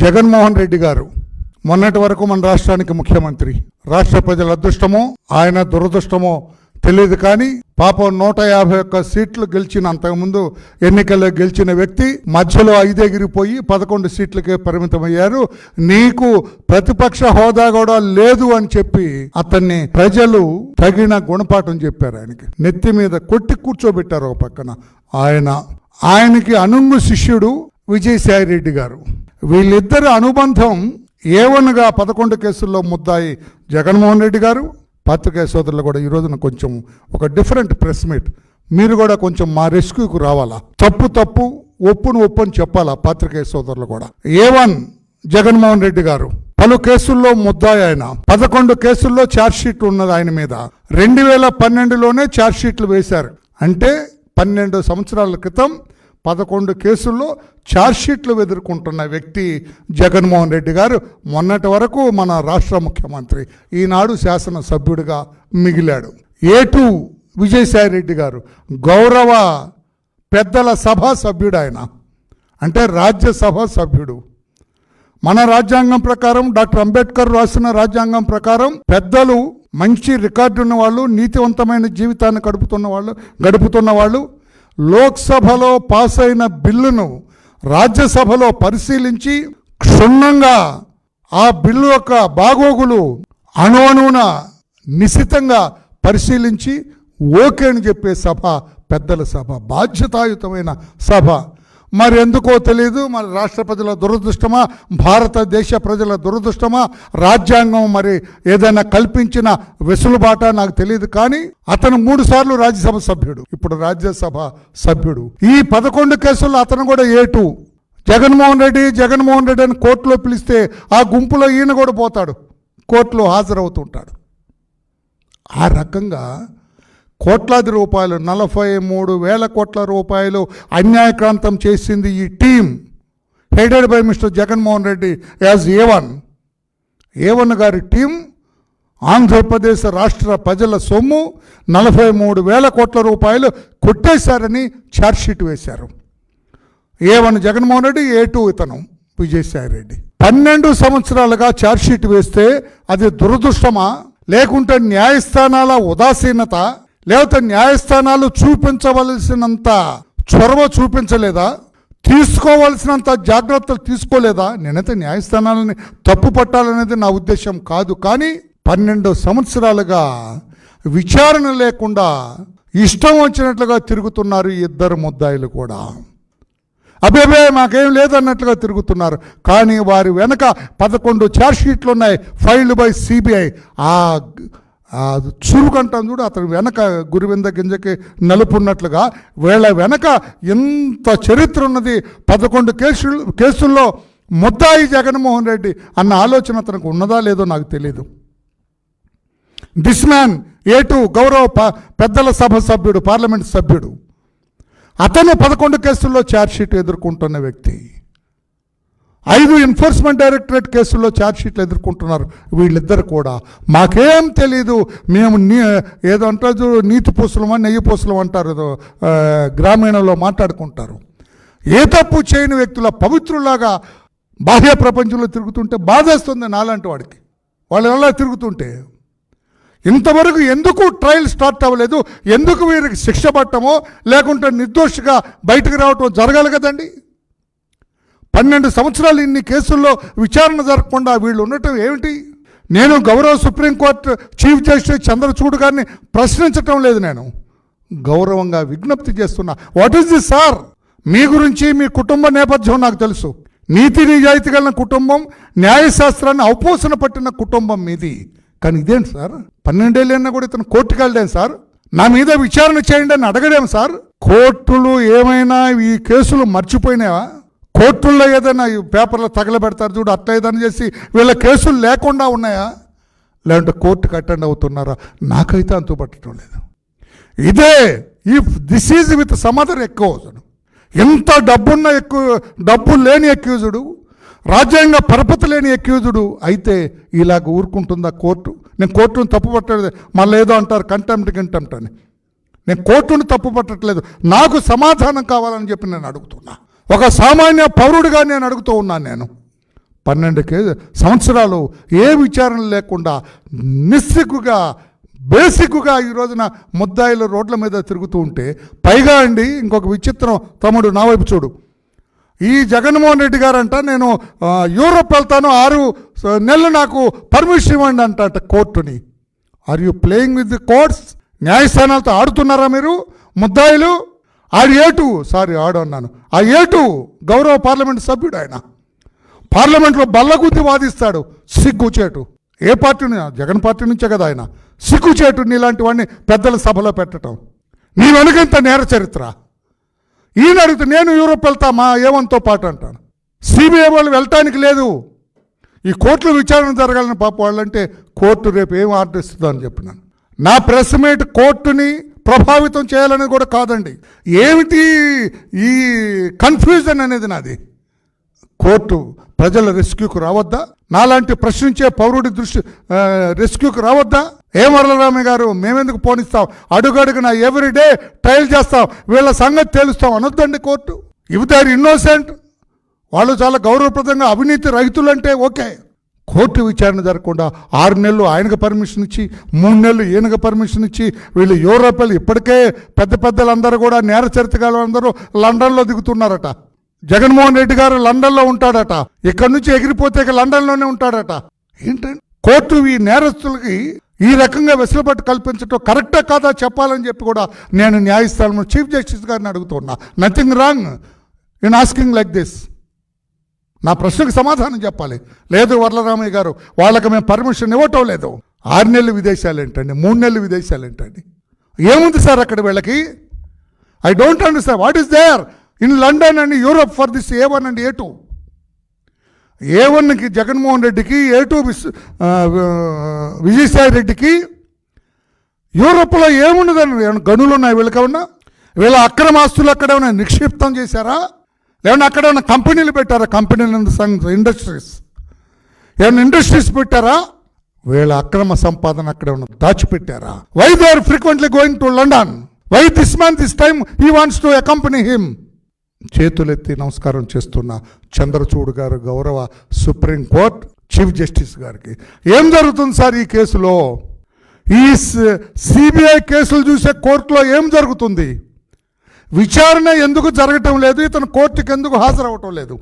జగన్మోహన్ రెడ్డి గారు మొన్నటి వరకు మన రాష్ట్రానికి ముఖ్యమంత్రి. రాష్ట్ర ప్రజల అదృష్టమో ఆయన దురదృష్టమో తెలియదు కానీ పాపం నూట యాభై ఒక్క సీట్లు గెలిచిన అంతకుముందు ఎన్నికల్లో గెలిచిన వ్యక్తి మధ్యలో ఐదెగిరిపోయి పదకొండు సీట్లకే పరిమితమయ్యారు. నీకు ప్రతిపక్ష హోదా కూడా లేదు అని చెప్పి అతన్ని ప్రజలు తగిన గుణపాఠం చెప్పారు ఆయనకి. నెత్తి మీద కొట్టి కూర్చోబెట్టారు ఒక పక్కన. ఆయన ఆయనకి అనుంగు శిష్యుడు విజయసాయి రెడ్డి గారు. వీళ్ళిద్దరి అనుబంధం ఏవనగా పదకొండు కేసుల్లో ముద్దాయి జగన్మోహన్ రెడ్డి గారు పత్రికా సోదరులు కూడా ఈరోజున కొంచెం ఒక డిఫరెంట్ ప్రెస్ మీట్. మీరు కూడా కొంచెం మా రెస్క్యూకు రావాలా? తప్పు తప్పు ఒప్పును ఒప్పు అని చెప్పాలా పాత్రికేయ సోదరులు కూడా? ఏ వన్ జగన్మోహన్ రెడ్డి గారు పలు కేసుల్లో ముద్దాయి ఆయన పదకొండు కేసుల్లో ఛార్జ్షీట్ ఉన్నది ఆయన మీద. రెండు వేల పన్నెండులోనే ఛార్జ్షీట్లు వేశారు. అంటే పన్నెండు సంవత్సరాల క్రితం పదకొండు కేసుల్లో ఛార్జ్షీట్లు ఎదుర్కొంటున్న వ్యక్తి జగన్మోహన్ రెడ్డి గారు మొన్నటి వరకు మన రాష్ట్ర ముఖ్యమంత్రి ఈనాడు శాసనసభ్యుడిగా మిగిలాడు. ఏటు విజయసాయి రెడ్డి గారు గౌరవ పెద్దల సభ సభ్యుడు ఆయన. అంటే రాజ్యసభ సభ్యుడు. మన రాజ్యాంగం ప్రకారం డాక్టర్ అంబేద్కర్ రాసిన రాజ్యాంగం ప్రకారం పెద్దలు మంచి రికార్డు ఉన్న వాళ్ళు నీతివంతమైన జీవితాన్ని గడుపుతున్న వాళ్ళు గడుపుతున్న వాళ్ళు లోక్సభలో పాస్ అయిన బిల్లును రాజ్యసభలో పరిశీలించి క్షుణ్ణంగా ఆ బిల్లు యొక్క బాగోగులు అణువణువున నిశితంగా పరిశీలించి ఓకే అని చెప్పే సభ పెద్దల సభ బాధ్యతాయుతమైన సభ. మరి ఎందుకో తెలియదు మరి రాష్ట్ర ప్రజల దురదృష్టమా? భారతదేశ ప్రజల దురదృష్టమా? రాజ్యాంగం మరి ఏదైనా కల్పించిన వెసులుబాట నాకు తెలియదు కానీ అతను మూడు సార్లు రాజ్యసభ సభ్యుడు. ఇప్పుడు రాజ్యసభ సభ్యుడు. ఈ పదకొండు కేసుల్లో అతను కూడా ఏటు జగన్మోహన్ రెడ్డి జగన్మోహన్ రెడ్డి అని కోర్టులో పిలిస్తే ఆ గుంపులో ఈయన కూడా పోతాడు. కోర్టులో హాజరవుతుంటాడు. ఆ రకంగా కోట్లాది రూపాయలు నలభై మూడు వేల కోట్ల రూపాయలు అన్యాయక్రాంతం చేసింది ఈ team. Headed by mister Jaganmohan Reddy as A one A one గారి టీం ఆంధ్రప్రదేశ్ రాష్ట్ర ప్రజల సొమ్ము నలభై మూడు వేల కోట్ల రూపాయలు కొట్టేశారని ఛార్జ్షీట్ వేశారు. A one Jaganmohan Reddy A two ఇతను విజయసాయి రెడ్డి. పన్నెండు సంవత్సరాలుగా ఛార్జ్షీట్ వేస్తే అది దురదృష్టమా? లేకుంటే న్యాయస్థానాల ఉదాసీనత? లేకపోతే న్యాయస్థానాలు చూపించవలసినంత చొరవ చూపించలేదా? తీసుకోవలసినంత జాగ్రత్తలు తీసుకోలేదా? నేనైతే న్యాయస్థానాలని తప్పు పట్టాలనేది నా ఉద్దేశం కాదు. కానీ పన్నెండు సంవత్సరాలుగా విచారణ లేకుండా ఇష్టం వచ్చినట్లుగా తిరుగుతున్నారు ఇద్దరు ముద్దాయిలు కూడా. అబేబే మాకేం లేదన్నట్లుగా తిరుగుతున్నారు. కానీ వారి వెనక పదకొండు ఛార్జ్షీట్లు ఉన్నాయి. Filed by CBI. ఆ ఆ చురుకంటాం చూడు అతని వెనక గురువింద గింజకి నలుపున్నట్లుగా వీళ్ళ వెనక ఎంత చరిత్ర ఉన్నది పదకొండు కేసులు కేసుల్లో ముద్దాయి జగన్మోహన్ రెడ్డి అన్న ఆలోచన అతనికి ఉన్నదా లేదో నాకు తెలియదు దిస్ మ్యాన్ ఏటు గౌరవ ప- పెద్దల సభ సభ్యుడు పార్లమెంట్ సభ్యుడు. అతను పదకొండు కేసుల్లో ఛార్జ్షీట్ ఎదుర్కొంటున్న వ్యక్తి. ఐదు ఎన్ఫోర్స్మెంట్ డైరెక్టరేట్ కేసుల్లో ఛార్జ్షీట్లు ఎదుర్కొంటున్నారు వీళ్ళిద్దరు కూడా. మాకేం తెలీదు మేము నీ ఏదో అంటారు నీతి పూసలమా నెయ్యి పూసలం అంటారు ఏదో గ్రామీణంలో మాట్లాడుకుంటారు. ఏ తప్పు చేయని వ్యక్తుల పవిత్రులాగా బాహ్య ప్రపంచంలో తిరుగుతుంటే బాధేస్తుంది నాలాంటి వాడికి. వాళ్ళు ఎలా తిరుగుతుంటే? ఇంతవరకు ఎందుకు ట్రయల్ స్టార్ట్ అవ్వలేదు? ఎందుకు వీరికి శిక్ష పట్టమో? లేకుంటే నిర్దోషిగా బయటకు రావటం జరగాలి కదండి? పన్నెండు సంవత్సరాలు ఇన్ని కేసుల్లో విచారణ జరగకుండా వీళ్ళు ఉండటం ఏమిటి? నేను గౌరవ సుప్రీంకోర్టు చీఫ్ జస్టిస్ చంద్రచూడ్ గారిని ప్రశ్నించటం లేదు నేను. గౌరవంగా విజ్ఞప్తి చేస్తున్నా. వాట్ ఈస్ దిస్ సార్ మీ గురించి మీ కుటుంబ నేపథ్యం నాకు తెలుసు. నీతి నిజాయితీ కలిగిన కుటుంబం న్యాయశాస్త్రాన్ని అవపోసన పట్టిన కుటుంబం మీది. కానీ ఇదేంటి సార్ పన్నెండేళ్ళైనా కూడా ఇతను కోర్టుకు వెళ్ళాను సార్ నా మీద విచారణ చేయండి అని అడగడేం సార్ కోర్టులు ఏమైనా ఈ కేసులు మర్చిపోయినావా కోర్టుల్లో ఏదైనా పేపర్లో తగలబెడతారు చూడు అట్లా ఏదైనా చేసి వీళ్ళ కేసులు లేకుండా ఉన్నాయా? లేదంటే కోర్టుకు అటెండ్ అవుతున్నారా? నాకైతే అంతు పట్టడం లేదు. ఇదే ఇఫ్ దిస్ ఈజ్ విత్ సమదర్ ఎక్కువ ఎంత డబ్బున్న ఎక్కువ డబ్బు లేని అక్యూజుడు రాజ్యాంగ పరపతి లేని అక్యూజుడు అయితే ఇలాగ ఊరుకుంటుందా కోర్టు? నేను కోర్టును తప్పు పట్టలేదు మళ్ళీ ఏదో అంటారు కంటెంప్ట్ కంటెంప్ట్ అని. నేను కోర్టును తప్పు పట్టట్లేదు. నాకు సమాధానం కావాలని చెప్పి నేను అడుగుతున్నా. ఒక సామాన్య పౌరుడిగా నేను అడుగుతూ ఉన్నాను నేను. పన్నెండు కే సంవత్సరాలు ఏ విచారణ లేకుండా నిస్సిగ్గుగా బేసిక్గా ఈ రోజున ముద్దాయిలు రోడ్ల మీద తిరుగుతూ ఉంటే పైగా అండి ఇంకొక విచిత్రం తమ్ముడు నా వైపు చూడు. ఈ జగన్మోహన్ రెడ్డి గారంట నేను యూరోప్ వెళ్తాను ఆరు నెలలు నాకు పర్మిషన్ ఇవ్వండి అంట కోర్టుని. Are you playing with the courts న్యాయస్థానాలతో ఆడుతున్నారా మీరు ముద్దాయిలు? ఆడు ఏటు? సారీ ఆడు అన్నాను. ఆ ఏటు? గౌరవ పార్లమెంట్ సభ్యుడు ఆయన. పార్లమెంట్లో బల్లగుద్ది వాదిస్తాడు. సిగ్గుచేటు ఏ పార్టీ జగన్ పార్టీ నుంచే కదా ఆయన. సిగ్గుచేటు నీలాంటి వాడిని పెద్దల సభలో పెట్టడం నీ వెనుకంత నేర చరిత్ర. ఈయన అడిగితే నేను యూరోప్ వెళ్తా మా ఏవంతో పాటు అంటాను. సిబిఐ వాళ్ళు వెళ్ళటానికి లేదు. ఈ కోర్టులో విచారణ జరగాలని పాప వాళ్ళంటే కోర్టు రేపు ఏం ఆర్డర్ ఇస్తుందో అని చెప్పినాను. నా ప్రెస్ మీట్ కోర్టుని ప్రభావితం చేయాలని కూడా కాదండి. ఏమిటి ఈ కన్ఫ్యూజన్ అనేది నాది? కోర్టు ప్రజల రెస్క్యూకు రావద్దా? నాలాంటి ప్రశ్నించే పౌరుడి దృష్టి రెస్క్యూకు రావద్దా? ఏ వరలరామయ్య గారు మేమెందుకు పోనిస్తాం అడుగడుగున ఎవ్రీడే ట్రయల్ చేస్తాం. వీళ్ళ సంగతి తేలుస్తాం అనొద్దండి కోర్టు. ఇవి దార్ ఇన్నోసెంట్ వాళ్ళు చాలా గౌరవప్రదంగా అవినీతి రైతులంటే ఓకే. కోర్టు విచారణ జరగకుండా ఆరు నెలలు ఆయనకు పర్మిషన్ ఇచ్చి మూడు నెలలు ఈయనకు పర్మిషన్ ఇచ్చి వీళ్ళు యూరోపియన్లు ఇప్పటికే పెద్ద పెద్దలందరూ కూడా నేర చరిత్ర అందరూ లండన్లో దిగుతున్నారట. జగన్మోహన్ రెడ్డి గారు లండన్లో ఉంటాడట. ఇక్కడ నుంచి ఎగిరిపోతే లండన్లోనే ఉంటాడట. ఏంటంటే కోర్టు ఈ నేరస్తులకి ఈ రకంగా వెసులుబాటు కల్పించడం కరెక్టా కాదా చెప్పాలని చెప్పి కూడా నేను న్యాయస్థానంలో చీఫ్ జస్టిస్ గారిని అడుగుతున్నా. Nothing wrong in asking like this నా ప్రశ్నకు సమాధానం చెప్పాలి. లేదు వరలరామయ్య గారు వాళ్ళకి మేము పర్మిషన్ ఇవ్వటం లేదు. ఆరు నెలలు విదేశాలు ఏంటండి? మూడు నెలలు విదేశాలు ఏంటండి? ఏముంది సార్ అక్కడ వీళ్ళకి? I don't understand what is there in London and Europe for this A one and A two A వన్కి జగన్మోహన్ రెడ్డికి ఏ టూ విజయసాయి రెడ్డికి యూరోప్లో ఏముండదండి? గనులు ఉన్నాయి వీళ్ళకేమన్నా వీళ్ళ అక్రమ ఆస్తులు అక్కడ ఏమైనా నిక్షిప్తం చేశారా? లేదంటే అక్కడ ఏమైనా కంపెనీలు పెట్టారా? కంపెనీలు ఇండస్ట్రీస్ ఏమైనా ఇండస్ట్రీస్ పెట్టారా? వీళ్ళ అక్రమ సంపాదన అక్కడ ఉన్న దాచిపెట్టారా? Why they are frequently going to London why this man this time he wants to accompany him చేతులెత్తి నమస్కారం చేస్తున్న చంద్రచూడ్ గారు గౌరవ సుప్రీం కోర్ట్ చీఫ్ జస్టిస్ గారికి. ఏం జరుగుతుంది సార్ ఈ కేసులో? ఈ సిబిఐ కేసులు చూసే కోర్టులో ఏం జరుగుతుంది? విచారణ ఎందుకు జరగటం లేదు ఇతను కోర్టుకి ఎందుకు హాజరవటం లేదు.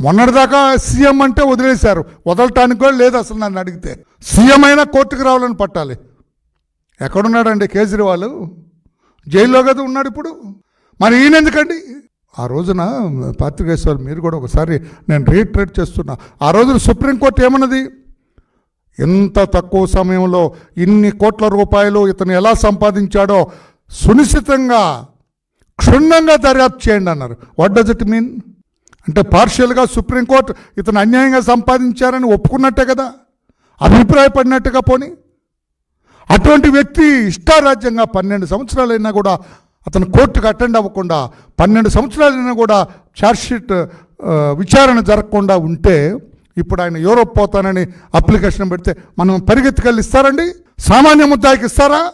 మొన్నటిదాకా సీఎం అంటే వదిలేశారు. వదలటానికి కూడా లేదు అసలు నన్ను అడిగితే. సీఎం అయినా కోర్టుకు రావాలని పట్టాలి. ఎక్కడున్నాడండి కేజ్రీవాల్? జైల్లో కదా ఉన్నాడు ఇప్పుడు. మరి ఈయన ఎందుకండి? ఆ రోజున పాత్రికేశ్వర్ మీరు కూడా ఒకసారి నేను రీట్రేట్ చేస్తున్నా. ఆ రోజున సుప్రీంకోర్టు ఏమన్నది? ఎంత తక్కువ సమయంలో ఇన్ని కోట్ల రూపాయలు ఇతను ఎలా సంపాదించాడో సునిశ్చితంగా క్షుణ్ణంగా దర్యాప్తు చేయండి అన్నారు. వాట్ డస్ ఇట్ మీన్ అంటే పార్షియల్గా సుప్రీంకోర్టు ఇతను అన్యాయంగా సంపాదించారని ఒప్పుకున్నట్టే కదా? అభిప్రాయపడినట్టుగా పోని? అటువంటి వ్యక్తి ఇష్టారాజ్యంగా పన్నెండు సంవత్సరాలైనా కూడా అతను కోర్టుకు అటెండ్ అవ్వకుండా పన్నెండు సంవత్సరాలైనా కూడా ఛార్జ్షీట్ uh, విచారణ జరగకుండా ఉంటే ఇప్పుడు ఆయన యూరోప్ పోతానని అప్లికేషన్ పెడితే మనం పరిగెత్తుకెళ్ళి ఇస్తారండి? సామాన్య ముద్దాయికి ఇస్తారా?